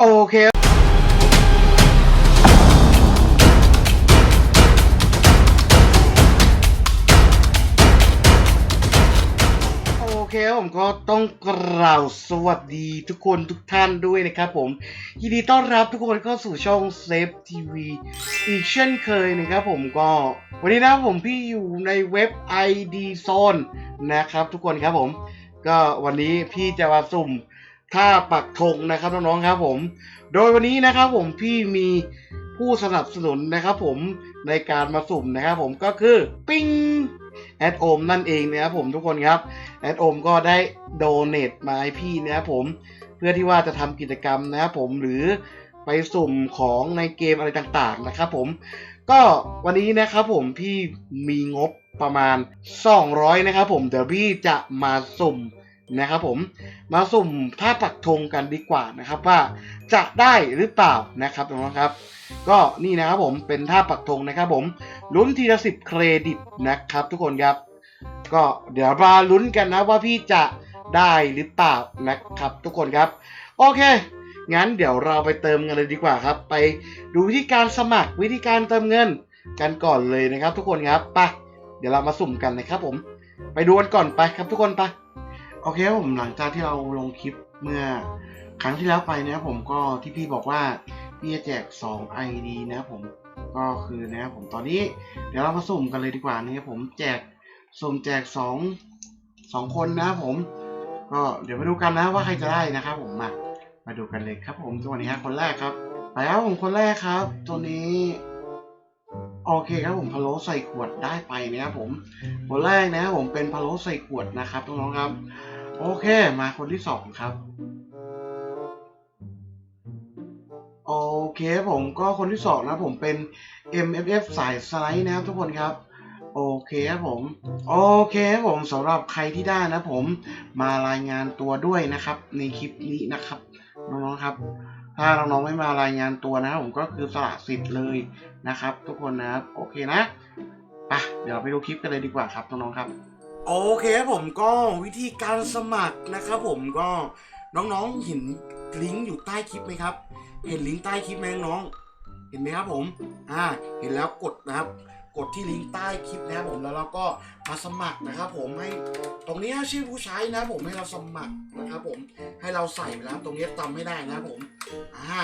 โอเคโอเคผมก็ต้องกล่าวสวัสดีทุกคนทุกท่านด้วยนะครับผม ยินดีต้อนรับทุกคนเข้าสู่ช่องเซฟทีวีอีกเช่นเคยนะครับผมก็ วันนี้นะผมพี่อยู่ในเว็บ ID Zone นะครับทุกคนครับผม ก็วันนี้พี่จะมาสุ่ม ท่าปักธงนะครับน้องๆครับผม โดยวันนี้นะครับผมพี่มีผู้สนับสนุนนะครับผมในการมาสุ่มนะครับผมก็คือปิ้งแอดโอมนั่นเองนะครับผมทุกคนครับแอดโอมก็ได้โดเน a มาให้พี่นะครับผมเพื่อที่ว่าจะทำกิจกรรมนะครับผมหรือไปสุ่มของในเกมอะไรต่างๆนะครับผมก็วันนี้นะครับผมพี่มีงบประมาณ 200 นะครับผมเดี๋ยวพี่จะมาสุ่ม นะครับผมมาสุ่มท่าปักธงกันดีกว่านะครับว่าจะได้หรือเปล่านะครับน้องๆครับ ก็นี่นะครับผมเป็นท่าปักธงนะครับผมลุ้นทีละสิบเครดิตนะครับ ทุกคนครับ ก็เดี๋ยวมาลุ้นกันนะว่าพี่จะได้หรือเปล่านะครับ ทุกคนครับ โอเค งั้นเดี๋ยวเราไปเติมเงินเลยดีกว่าครับ ไปดูวิธีการสมัครวิธีการเติมเงินกันก่อนเลยนะครับ ทุกคนครับไปเดี๋ยวเรามาสุ่มกันนะครับผม ไปดูกันก่อนไปครับทุกคนไป โอเคครับผมหลังจากที่เราลงคลิปเมื่อครั้งที่แล้วไปนะครับผมก็ที่พี่บอกว่าพี่จะแจก 2 ID นะครับผมก็คือนะครับผมตอนนี้เดี๋ยวเรามาสุ่มกันเลยดีกว่านะครับผมแจกสุ่มแจกสองสองคนนะครับผม ก็เดี๋ยวมาดูกันนะว่าใครจะได้นะครับผมมามาดูกันเลยครับผมตัวนี้ฮะคนแรกครับไปครับผมคนแรกครับ ตัวนี้โอเคครับผมพะโล้ใส่ขวดได้ไปนะครับผมคนแรกนะครับผมเป็นพะโล้ใส่ขวดนะครับน้องๆครับ โอเค มาคนที่สองครับ โอเคผมก็คนที่สองนะผมเป็น MFF สายสไลด์นะครับทุกคนครับ โอเคครับผม โอเคครับผมสำหรับใครที่ได้นะผมมารายงานตัวด้วยนะครับ ในคลิปนี้นะครับน้องๆครับ ถ้าน้องๆไม่มารายงานตัวนะผมก็คือสละสิทธิ์เลยนะครับ ทุกคนนะครับ โอเคนะไปเดี๋ยวไปดูคลิปกันเลยดีกว่าครับน้องๆครับ โอเคครับผมก็วิธีการสมัครนะครับผมก็น้องๆเห็นลิงก์อยู่ใต้คลิปไหมครับ เห็นลิงก์ใต้คลิปไหมน้องเห็นไหมครับผมอ่าเห็นแล้วกดนะครับ กดที่ลิงก์ใต้คลิปนะครับผมแล้วเราก็มาสมัครนะครับ ผมให้ตรงนี้ชื่อผู้ใช้นะผมให้เราสมัครนะครับ ผมให้เราใส่ไปแล้วตรงนี้จำไม่ได้นะครับผมอ่า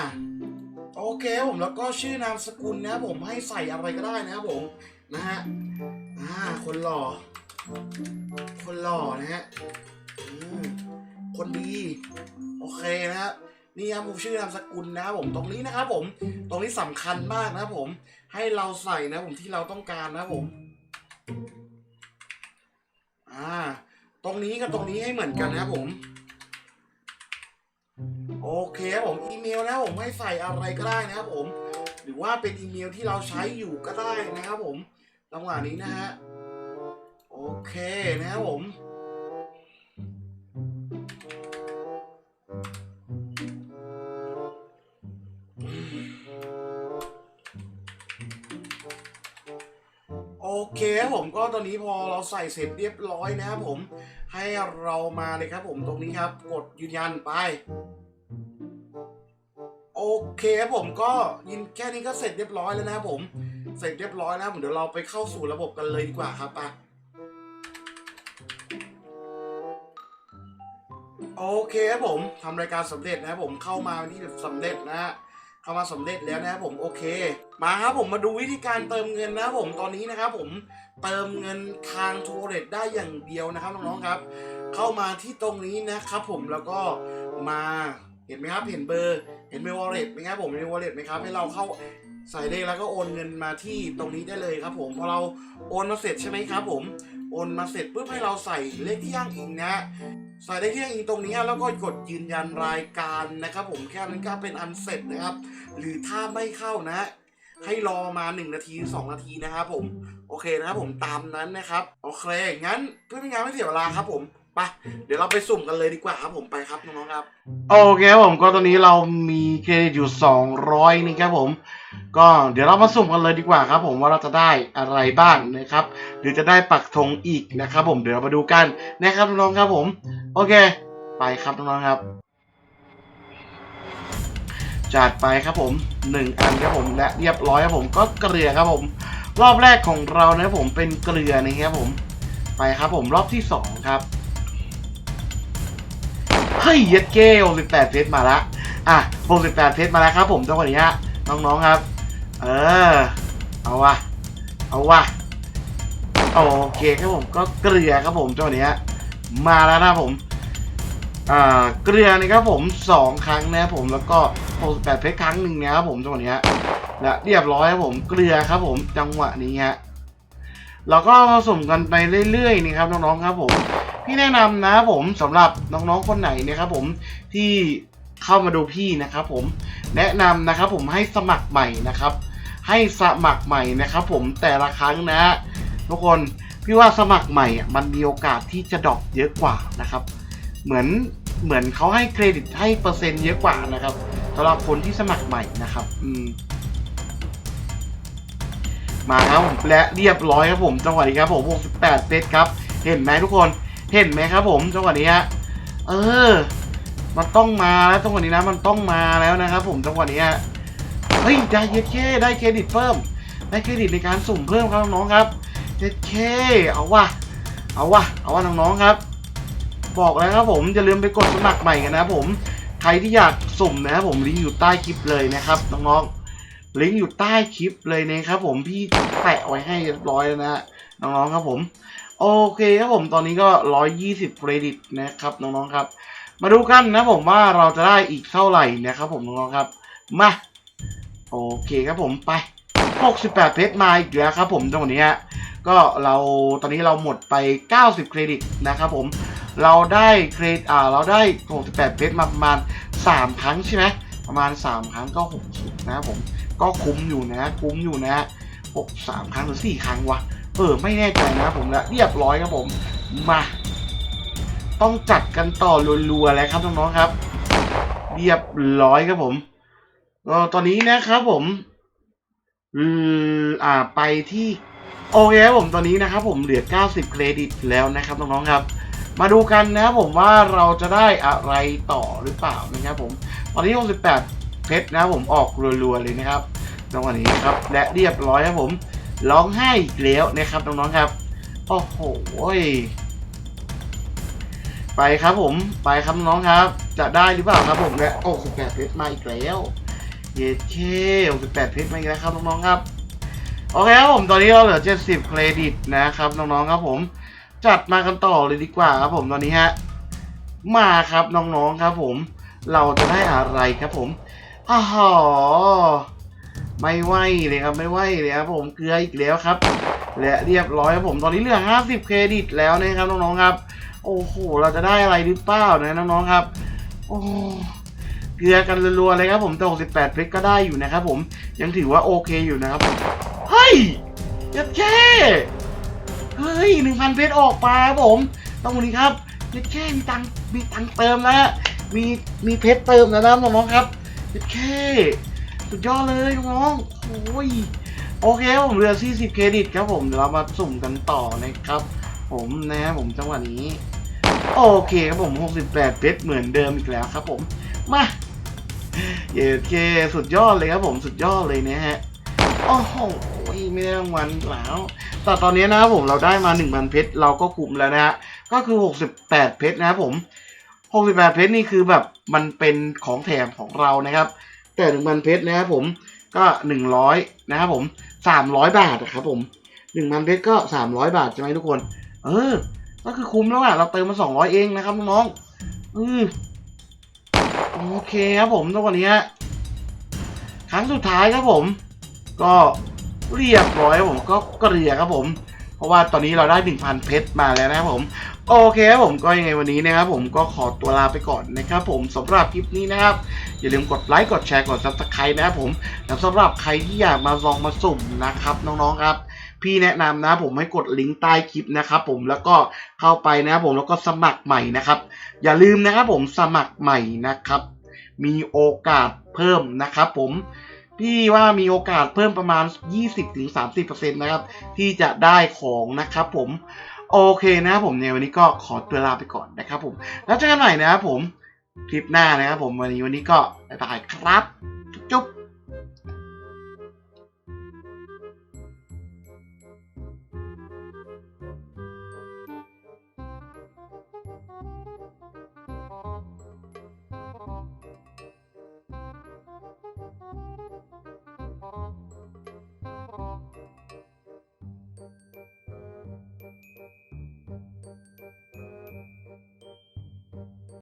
โอเคครับผมแล้วก็ชื่อนามสกุลนะผมให้ใส่อะไรก็ได้นะครับผมนะฮะอ่าคนหล่อ คนหล่อนะฮะคนดี โอเคนะครับนี่ครับผมชื่อนามสกุลนะครับผมตรงนี้นะครับผม ตรงนี้สำคัญมากนะครับผม ให้เราใส่นะผมที่เราต้องการนะครับผม อ่า ตรงนี้กับตรงนี้ให้เหมือนกันนะครับผม โอเคครับผมอีเมลนะผมให้ใส่อะไรก็ได้นะครับผม หรือว่าเป็นอีเมลที่เราใช้อยู่ก็ได้นะครับผมจังหวะนี้นะฮะ โอเคนะครับผม โอเคครับผมก็ตอนนี้พอเราใส่เสร็จเรียบร้อยนะครับผม ให้เรามาเลยครับผมตรงนี้ครับ กดยืนยันไปโอเคครับผมก็ยินแค่นี้ก็เสร็จเรียบร้อยแล้วนะครับผม เสร็จเรียบร้อยแล้วผมเดี๋ยวเราไปเข้าสู่ระบบกันเลยดีกว่าครับไป โอเคครับผมทำรายการสำเร็จนะครับผมเข้ามาที่สำเร็จนะฮะเข้ามาสำเร็จแล้วนะครับผมโอเค มาครับผมมาดูวิธีการเติมเงินนะครับผมตอนนี้นะครับผมเติมเงินทางทูเรตได้อย่างเดียวนะครับน้องๆครับ เข้ามาที่ตรงนี้นะครับผมแล้วก็มาเห็นไหมครับเห็นเบอร์เห็นเมลวอลเล็ตไหมครับผมเมลวอลเล็ตไหมครับให้เราเข้าใส่เลขแล้วก็โอนเงินมาที่ตรงนี้ได้เลยครับผมพอเราโอนมาเสร็จใช่ไหมครับผม โอนมาเสร็จปุ๊บให้เราใส่เลขที่อ้างอิงนะใส่เลขที่อ้างอิงตรงนี้แล้วก็กดยืนยันรายการนะครับผมแค่นั้นก็เป็นอันเสร็จนะครับ หรือถ้าไม่เข้านะ ให้รอมา1นาที2นาทีนะครับผมโอเคนะครับผมตามนั้นนะครับโอเคงั้นเพื่อไม่งานไม่เสียเวลาครับผม ไปเดี๋ยวเราไปสุ่มกันเลยดีกว่าครับผมไปครับน้องๆครับ โอเคครับผมก็ตอนนี้เรามีเครดิตอยู่ 200นี่ครับผม ก็เดี๋ยวเรามาสุ่มกันเลยดีกว่าครับ ผมว่าเราจะได้อะไรบ้างนะครับ หรือจะได้ปักธงอีกนะครับ ผมเดี๋ยวเรามาดูกันนะครับน้องๆครับผม โอเค ไปครับน้องๆครับจัดไปครับผมหนึ่งอันครับผมและเรียบร้อยครับผมก็เกลือครับผม รอบแรกของเรานะครับผมเป็นเกลือนะครับผม ไปครับผมรอบที่สองครับ ฮ้ยเย็ดเก้68เพชรมาละอะ68เพชรมาแล้วครับผมจังหวะนี้ฮะน้องๆครับ เออ เอาวะเอาวะโอเคครับผมก็เกลือครับผมจังหวะนี้มาแล้วนะผมอ่าเกลือนะครับผมสองครั้งนะผมแล้วก็68เพชรครั้งหนึ่งนะครับผมจังหวะนี้และเรียบร้อยครับผมเกลือครับผมจังหวะนี้ฮะเราก็ผสมกันไปเรื่อยๆนี่ครับน้องๆครับผม พี่แนะนำนะผมสำหรับน้องๆคนไหนนะครับผมที่เข้ามาดูพี่นะครับผมแนะนำนะครับผมให้สมัครใหม่นะครับ ให้สมัครใหม่นะครับผมแต่ละครั้งนะ ทุกคนพี่ว่าสมัครใหม่มันมีโอกาสที่จะดรอปเยอะกว่านะครับ เหมือนเหมือนเขาให้เครดิตให้เปอร์เซ็นต์เยอะกว่านะครับสำหรับคนที่สมัครใหม่นะครับอืมมาครับผมและเรียบร้อยครับผมจังหวะนี้ครับผม68เซตครับ เห็นไหมทุกคน เห็นไหมครับผมจังหวะนี้ฮะเออ มันต้องมาแล้วจังหวะนี้นะมันต้องมาแล้วนะครับผมจังหวะนี้ฮะเฮ้ยได้เยเคได้เครดิตเพิ่ม ได้เครดิตในการสุ่มเพิ่มครับน้องๆครับเยเคเอาว่ะเอาว่ะเอาว่ะน้องๆครับ บอกแล้วครับผมอย่าลืมไปกดสมัครใหม่กันนะครับผมใครที่อยากสุ่มนะครับผมลิงก์อยู่ใต้คลิปเลยนะครับน้องๆลิงก์อยู่ใต้คลิปเลยนะครับผมพี่แปะไว้ให้เรียบร้อยแล้วนะน้องๆครับผม โอเคครับผมตอนนี้ก็ 120เครดิตนะครับน้องๆครับ มาดูกันนะผมว่าเราจะได้อีกเท่าไหร่นะครับผมน้องๆครับ มาโอเคครับผมไป 68 เพชรมาอีกแล้วครับผมจังหวะนี้ฮะก็เราตอนนี้เราหมดไป 90 เครดิตนะครับผมเราได้เครดิตอ่าเราได้ 68 เพชรมาประมาณ 3 ครั้งใช่ไหมประมาณ 3 ครั้งก็ 60 นะครับผมก็คุ้มอยู่นะ คุ้มอยู่นะ 6 3 ครั้งหรือ 4 ครั้งวะ เออไม่แน่ใจนะครับผมและเรียบร้อยครับผมมาต้องจัดกันต่อรัวๆแล้วครับน้องๆครับ เรียบร้อยครับผมก็ตอนนี้นะครับผมอืมอ่าไปที่โอเคครับผมตอนนี้นะครับผมเหลือ 90 เครดิตแล้วนะครับน้องๆครับ มาดูกันนะครับผมว่าเราจะได้อะไรต่อหรือเปล่านะครับผม ตอนนี้ 68เพชรนะครับผมออกรัวๆเลยนะครับจังหวะนี้ครับและเรียบร้อยครับผม ร้องไห้อีกแล้วนะครับน้องๆครับ โอ้โหไปครับผมไปครับน้องครับ จะได้หรือเปล่าครับผมและโอ้68เพชรมาอีกแล้วเย้เค68เพชรมาอีกแล้วครับน้องๆครับโอเคครับผมตอนนี้เราเหลือ70เครดิตนะครับน้องๆครับผม จัดมากันต่อเลยดีกว่าครับผมตอนนี้ฮะมาครับน้องๆครับผม เราจะได้อะไรครับผมอ้าว ไม่ไหวเลยครับไม่ไหวเลยครับผมเกลืออีกแล้วครับ และเรียบร้อยครับผมตอนนี้เหลือ 50 เครดิตแล้วนะครับน้องๆครับ โอ้โหเราจะได้อะไรหรือเปล่านะน้องๆครับ โอ้เกลือกันรัวๆเลยครับผมแต่68เพชรก็ได้อยู่นะครับผมยังถือว่าโอเคอยู่นะครับเฮ้ยยัดแค่เฮ้ย1,000เพชรออกมาครับผมตรงนี้ครับยัดแค่มีตังมีตังเติมแล้วมีมีเพชรเติมแล้วนะน้องๆครับยัดแค่ สุดยอดเลยน้องโอ้ยโอเคผมเหลือ 40 เครดิตครับผมเดี๋ยวเรามาสุ่มกันต่อนะครับ ผมนะผมจังหวะนี้ โอเคครับผม 68 เพชรเหมือนเดิมอีกแล้วครับผม มาเยเคสุดยอดเลยครับผมสุดยอดเลยนะฮะโอ้โหไม่ได้รางวัลแล้ว แต่ตอนนี้นะครับผมเราได้มา 1,000 เพชรเราก็คุ้มแล้วนะฮะก็คือ 68 เพชรนะครับผม 68 เพชรนี่คือแบบมันเป็นของแถมของเรานะครับ แต่1,000เพชรนะครับผมก็100นะครับผม300บาทนะครับผม1,000เพชรก็300บาทใช่ไหมทุกคน เออ ก็คือคุ้มแล้วอะเราเติมมา200เองนะครับน้องอือโอเคครับผมทุกวันนี้ครั้งสุดท้ายครับผม ก็เรียบร้อยผมก็เกลี่ยครับผม เพราะว่าตอนนี้เราได้ 1,000 เพชรมาแล้วนะครับผม โอเคครับผมก็ยังไงวันนี้นะครับผมก็ขอตัวลาไปก่อนนะครับผมสำหรับคลิปนี้นะครับ อย่าลืมกดไลค์กดแชร์กด subscribe นะครับผมแล้วสำหรับใครที่อยากมาลองมาสุ่มนะครับน้องๆครับ พี่แนะนำนะผมให้กดลิงก์ใต้คลิปนะครับผมแล้วก็เข้าไปนะครับผมแล้วก็สมัครใหม่นะครับ อย่าลืมนะครับผมสมัครใหม่นะครับ มีโอกาสเพิ่มนะครับผมพี่ว่ามีโอกาสเพิ่มประมาณ 20-30%นะครับที่จะได้ของนะครับผมโอเคนะครับผมในวันนี้ก็ขอตัวลาไปก่อนนะครับผม แล้วเจอกันใหม่นะครับผม คลิปหน้านะครับผมวันนี้วันนี้ก็บ๊ายบายครับ จุ๊บ